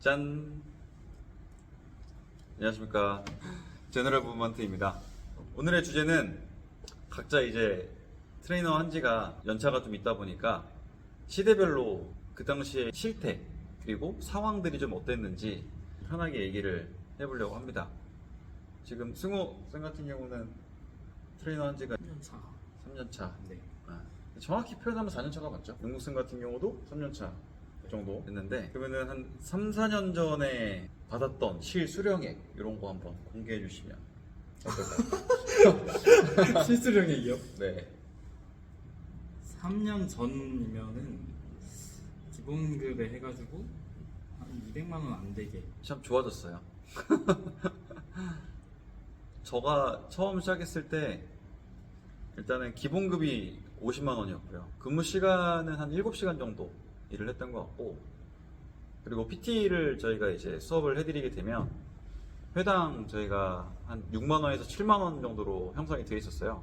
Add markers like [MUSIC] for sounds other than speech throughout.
짠. 안녕하십니까. 제너럴 부먼트입니다. 오늘의 주제는 각자 이제 트레이너 한 지가 연차가 좀 있다 보니까 시대별로 그 당시의 실태 그리고 상황들이 좀 어땠는지 편하게 얘기를 해보려고 합니다. 지금 승호 쌤 같은 경우는 트레이너 한 지가 3년 차. 3년 차. 네. 아, 정확히 표현하면 4년 차가 맞죠? 영국생 같은 경우도 3년 차 정도 됐는데 그러면은 한 3, 4년 전에 받았던 실 수령액 이런 거 한번 공개해 주시면 어떨까요? [LAUGHS] 실수령액이요? 네. 3년 전이면은 기본급에 해가지고 한 200만 원 안 되게. 참 좋아졌어요. [LAUGHS] 저가 처음 시작했을 때 일단은 기본급이 50만 원이었고요. 근무 시간은 한 7시간 정도 일을 했던 것 같고 그리고 PT를 저희가 이제 수업을 해드리게 되면 회당 저희가 한 6만 원에서 7만 원 정도로 형성이 되어 있었어요.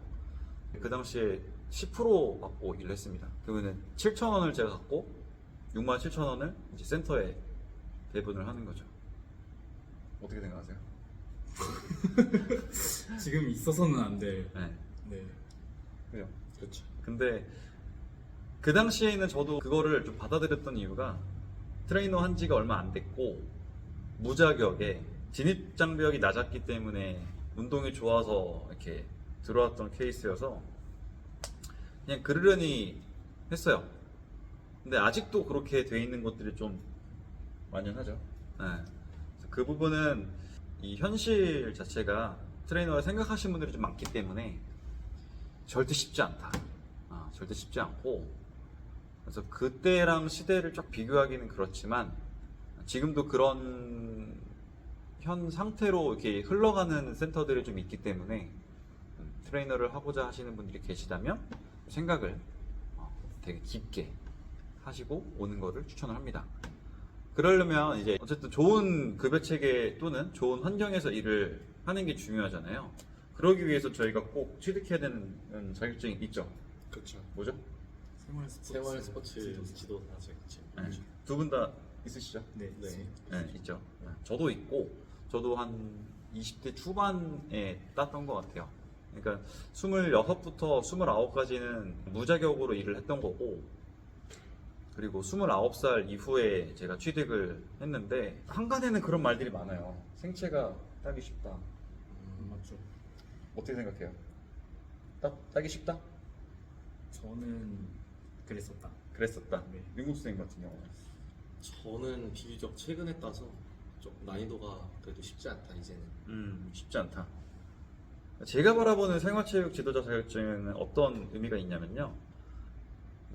그 당시에 10% 받고 일을 했습니다. 그러면은 7천 원을 제가 갖고 6만 7천 원을 이제 센터에 배분을 하는 거죠. 어떻게 생각하세요? [LAUGHS] 지금 있어서는 안 될. 네. 네. 그죠. 그렇죠. 근데 그 당시에는 저도 그거를 좀 받아들였던 이유가 트레이너 한 지가 얼마 안 됐고 무자격에 진입 장벽이 낮았기 때문에 운동이 좋아서 이렇게 들어왔던 케이스여서 그냥 그러려니 했어요. 근데 아직도 그렇게 돼 있는 것들이 좀 만연하죠. 네. 그 부분은 이 현실 자체가 트레이너가 생각하시는 분들이 좀 많기 때문에 절대 쉽지 않다. 아, 절대 쉽지 않고 그래서 그때랑 시대를 쫙 비교하기는 그렇지만 지금도 그런 현 상태로 이렇게 흘러가는 센터들이 좀 있기 때문에 음, 트레이너를 하고자 하시는 분들이 계시다면 생각을 어, 되게 깊게 하시고 오는 거를 추천을 합니다. 그러려면 이제 어쨌든 좋은 급여 체계 또는 좋은 환경에서 일을 하는 게 중요하잖아요. 그러기 위해서 저희가 꼭 취득해야 되는 자격증이 있죠. 그렇죠. 뭐죠? 생활 스포츠. 생활 스포츠 지도사. 지도사 자격증. 두분 다 있으시죠? 네. 네. 네, 있죠. 네, 저도 있고, 저도 한 20대 초반에 땄던 것 같아요. 그러니까 26부터 29까지는 무자격으로 일을 했던 거고, 그리고 29살 이후에 제가 취득을 했는데, 한간에는 그런 말들이 많아요. 생체가 따기 쉽다. 음, 맞죠. 어떻게 생각해요? 따, 따기 쉽다? 저는 그랬었다. 그랬었다. 네. 윤국 선생님 같은 경우는. 저는 비교적 최근에 따서 조금 난이도가 그래도 쉽지 않다 이제는. 음, 쉽지 않다. 제가 바라보는 생활체육 지도자 자격증은 어떤 의미가 있냐면요.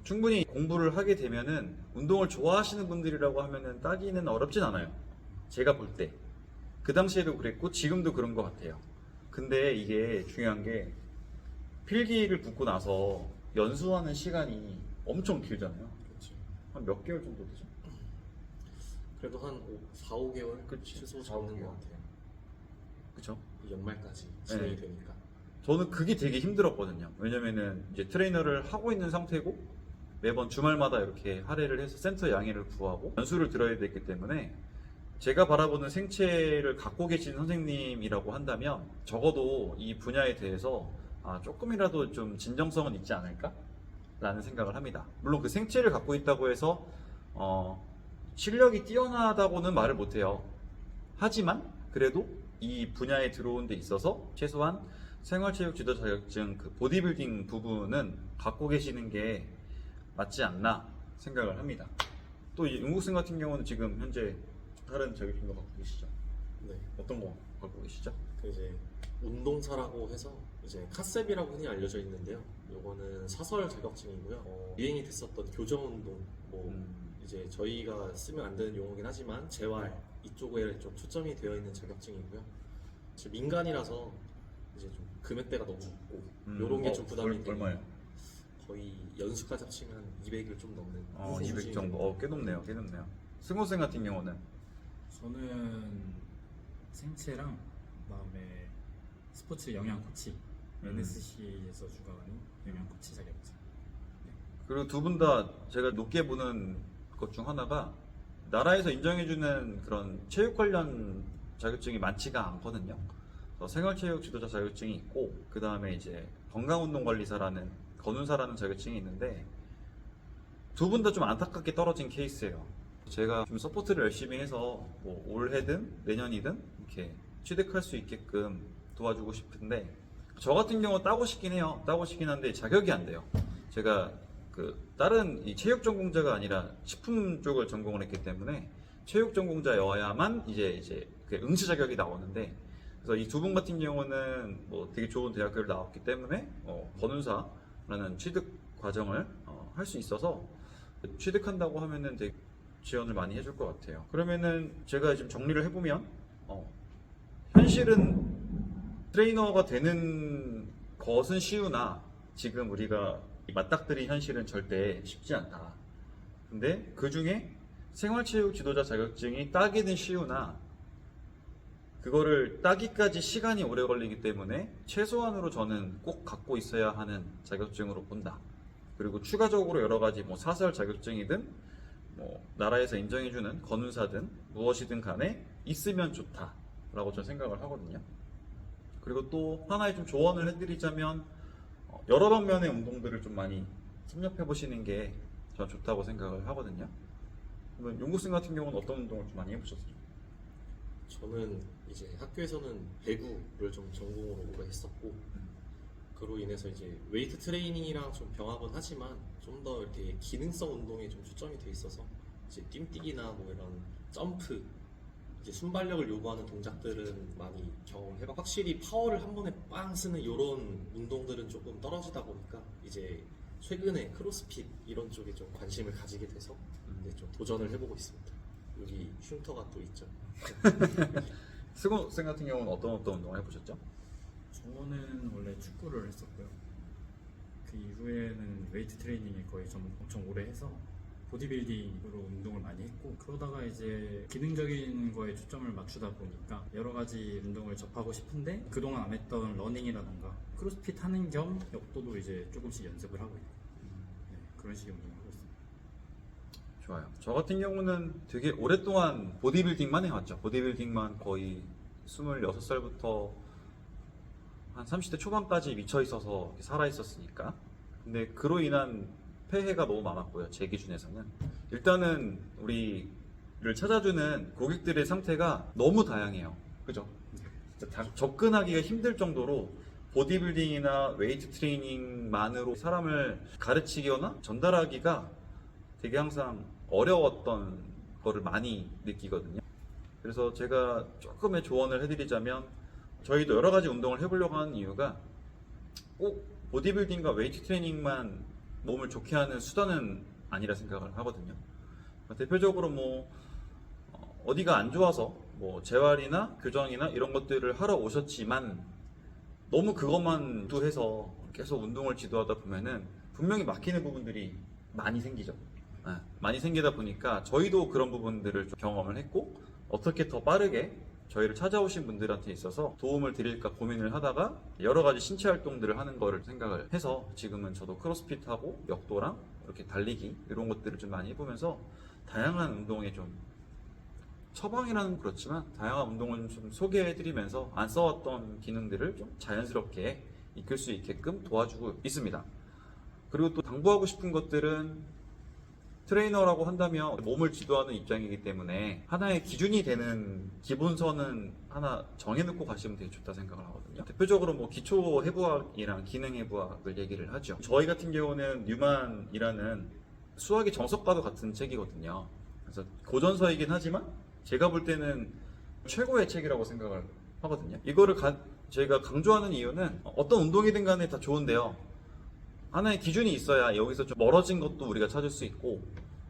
충분히 공부를 하게 되면은 운동을 좋아하시는 분들이라고 하면은 따기는 어렵진 않아요. 제가 볼 때. 그 당시에도 그랬고 지금도 그런 것 같아요. 근데 이게 중요한 게 필기를 붙고 나서 연수하는 시간이 엄청 길잖아요. 그렇죠. 한몇 개월 정도 되죠? 그래도 한 5, 4, 5개월 그치. 최소 4, 잡는 5개월. 것 같아요. 그쵸? 이 연말까지 진행이 네. 되니까. 저는 그게 되게 힘들었거든요. 왜냐면은 이제 트레이너를 하고 있는 상태고 매번 주말마다 이렇게 할애를 해서 센터 양해를 구하고 연수를 들어야 됐기 때문에 제가 바라보는 생체를 갖고 계신 선생님이라고 한다면 적어도 이 분야에 대해서 아, 조금이라도 좀 진정성은 있지 않을까? 라는 생각을 합니다. 물론 그 생체를 갖고 있다고 해서 어, 실력이 뛰어나다고는 말을 못해요. 하지만 그래도 이 분야에 들어온 데 있어서 최소한 생활체육 지도 자격증 그 보디빌딩 부분은 갖고 계시는 게 맞지 않나 생각을 합니다. 또이 윤국생 같은 경우는 지금 현재 다른 자격증도 갖고 계시죠? 네. 어떤 거 갖고 계시죠? 그 이제 운동사라고 해서 이제 카셉이라고 흔히 알려져 있는데요. 요거는 사설 자격증이고요. 어, 유행이 됐었던 교정 운동, 뭐 음, 이제 저희가 쓰면 안 되는 용어긴 하지만 재활 이쪽에 좀 초점이 되어 있는 자격증이고요. 지금 민간이라서 이제 좀 금액대가 너무 높고 음, 요런 게 어, 좀 부담이 얼- 되네요. 얼마예요? 거의 연수까지 합치면 200을 좀 넘는 어, 200 정도. 어, 꽤 높네요. 꽤 높네요. 승호생 같은 경우는 저는 생체랑 그다음에 스포츠 영양 코치 음. NSC에서 주관하는 영양 코치 자격증. 그리고 두 분 다 제가 높게 보는 것 중 하나가 나라에서 인정해주는 그런 체육 관련 자격증이 많지가 않거든요. 생활체육 지도자 자격증이 있고 그 다음에 이제 건강운동관리사라는 건운사라는 자격증이 있는데 두 분 다 좀 안타깝게 떨어진 케이스예요. 제가 좀 서포트를 열심히 해서 뭐 올해든 내년이든 이렇게 취득할 수 있게끔 도와주고 싶은데 저 같은 경우 따고 싶긴 해요. 따고 싶긴 한데 자격이 안 돼요. 제가 그 다른 이 체육 전공자가 아니라 식품 쪽을 전공을 했기 때문에 체육 전공자여야만 이제 이제 그 응시 자격이 나오는데 그래서 이 두 분 같은 경우는 뭐 되게 좋은 대학교를 나왔기 때문에 어, 건운사라는 취득 과정을 어, 할 수 있어서 취득한다고 하면은 되게 지원을 많이 해줄 것 같아요. 그러면은 제가 지금 정리를 해보면 어, 현실은 트레이너가 되는 것은 쉬우나 지금 우리가 맞닥뜨린 현실은 절대 쉽지 않다. 근데 그 중에 생활체육 지도자 자격증이 따기는 쉬우나 그거를 따기까지 시간이 오래 걸리기 때문에 최소한으로 저는 꼭 갖고 있어야 하는 자격증으로 본다. 그리고 추가적으로 여러 가지 뭐 사설 자격증이든 뭐 나라에서 인정해주는 건운사든 무엇이든 간에 있으면 좋다라고 저는 생각을 하거든요. 그리고 또 하나의 좀 조언을 해드리자면 어, 여러 방면의 운동들을 좀 많이 섭렵해 보시는 게 저는 좋다고 생각을 하거든요. 그러면 용국생 같은 경우는 어떤 운동을 좀 많이 해보셨어요? 저는 이제 학교에서는 배구를 좀 전공으로 했었고 그로 인해서 이제 웨이트 트레이닝이랑 좀 병합은 하지만 좀 더 이렇게 기능성 운동에 좀 초점이 돼 있어서 이제 뛴뛰기나 뭐 이런 점프 이제 순발력을 요구하는 동작들은 많이 경험해봐 확실히 파워를 한 번에 빵 쓰는 이런 운동들은 조금 떨어지다 보니까 이제 최근에 크로스핏 이런 쪽에 좀 관심을 가지게 돼서 이제 좀 도전을 해보고 있습니다. 여기 흉터가 또 있죠. [LAUGHS] 승호생 같은 경우는 어떤 어떤 운동을 해보셨죠? 저는 원래 축구를 했었고요. 그 이후에는 웨이트 트레이닝에 거의 좀 엄청 오래 해서 보디빌딩으로 운동을 많이 했고 그러다가 이제 기능적인 거에 초점을 맞추다 보니까 여러 가지 운동을 접하고 싶은데 그동안 안 했던 러닝이라던가 크로스핏 하는 겸 역도도 이제 조금씩 연습을 하고 있고 네, 그런 식의 운동을 하고 있습니다. 좋아요. 저 같은 경우는 되게 오랫동안 보디빌딩만 해왔죠. 보디빌딩만 거의 26살부터 한 30대 초반까지 미쳐 있어서 살아 있었으니까. 근데 그로 인한 폐해가 너무 많았고요. 제 기준에서는. 일단은 우리를 찾아주는 고객들의 상태가 너무 다양해요. 그죠? 접근하기가 힘들 정도로 보디빌딩이나 웨이트 트레이닝만으로 사람을 가르치거나 전달하기가 되게 항상 어려웠던 거를 많이 느끼거든요. 그래서 제가 조금의 조언을 해드리자면 저희도 여러 가지 운동을 해보려고 하는 이유가 꼭 보디빌딩과 웨이트 트레이닝만 몸을 좋게 하는 수단은 아니라 생각을 하거든요. 대표적으로 뭐 어, 어디가 안 좋아서 뭐 재활이나 교정이나 이런 것들을 하러 오셨지만 너무 그것만 두해서 계속 운동을 지도하다 보면은 분명히 막히는 부분들이 많이 생기죠. 네, 많이 생기다 보니까 저희도 그런 부분들을 좀 경험을 했고 어떻게 더 빠르게 저희를 찾아오신 분들한테 있어서 도움을 드릴까 고민을 하다가 여러 가지 신체 활동들을 하는 거를 생각을 해서 지금은 저도 크로스핏하고 역도랑 이렇게 달리기 이런 것들을 좀 많이 해보면서 다양한 운동에 좀 처방이라는 건 그렇지만 다양한 운동을 좀 소개해드리면서 안 써왔던 기능들을 좀 자연스럽게 익힐 수 있게끔 도와주고 있습니다. 그리고 또 당부하고 싶은 것들은 트레이너라고 한다면 몸을 지도하는 입장이기 때문에 하나의 기준이 되는 기본선은 하나 정해놓고 가시면 되게 좋다 생각을 하거든요. 대표적으로 뭐 기초 해부학이랑 기능 해부학을 얘기를 하죠. 저희 같은 경우는 뉴만이라는 수학의 정석과도 같은 책이거든요. 그래서 고전서이긴 하지만 제가 볼 때는 최고의 책이라고 생각을 하거든요. 이거를 가- 저희가 강조하는 이유는 어떤 운동이든 간에 다 좋은데요. 하나의 기준이 있어야 여기서 좀 멀어진 것도 우리가 찾을 수 있고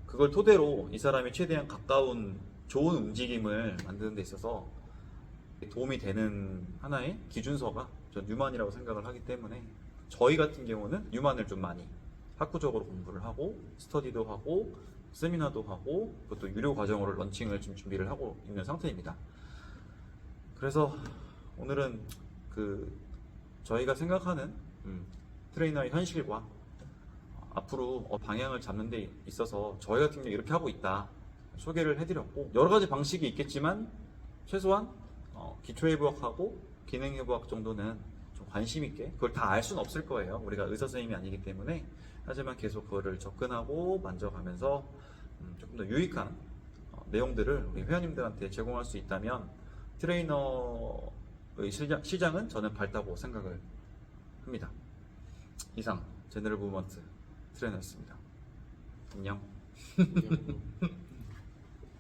그걸 토대로 이 사람이 최대한 가까운 좋은 움직임을 만드는 데 있어서 도움이 되는 하나의 기준서가 전 뉴만이라고 생각을 하기 때문에 저희 같은 경우는 뉴만을 좀 많이 학구적으로 공부를 하고 스터디도 하고 세미나도 하고 그것도 유료 과정으로 런칭을 지금 준비를 하고 있는 상태입니다. 그래서 오늘은 그 저희가 생각하는 음, 트레이너의 현실과 어, 앞으로 어, 방향을 잡는 데 있어서 저희 같은 경우 이렇게 하고 있다. 소개를 해드렸고 여러 가지 방식이 있겠지만 최소한 어, 기초 해부학하고 기능 해부학 정도는 좀 관심 있게 그걸 다 알 수는 없을 거예요. 우리가 의사 선생님이 아니기 때문에 하지만 계속 그거를 접근하고 만져가면서 음, 조금 더 유익한 어, 내용들을 우리 회원님들한테 제공할 수 있다면 트레이너의 시장, 시장은 저는 밝다고 생각을 합니다. 이상 제너럴 무먼트 트레이너였습니다. 안녕.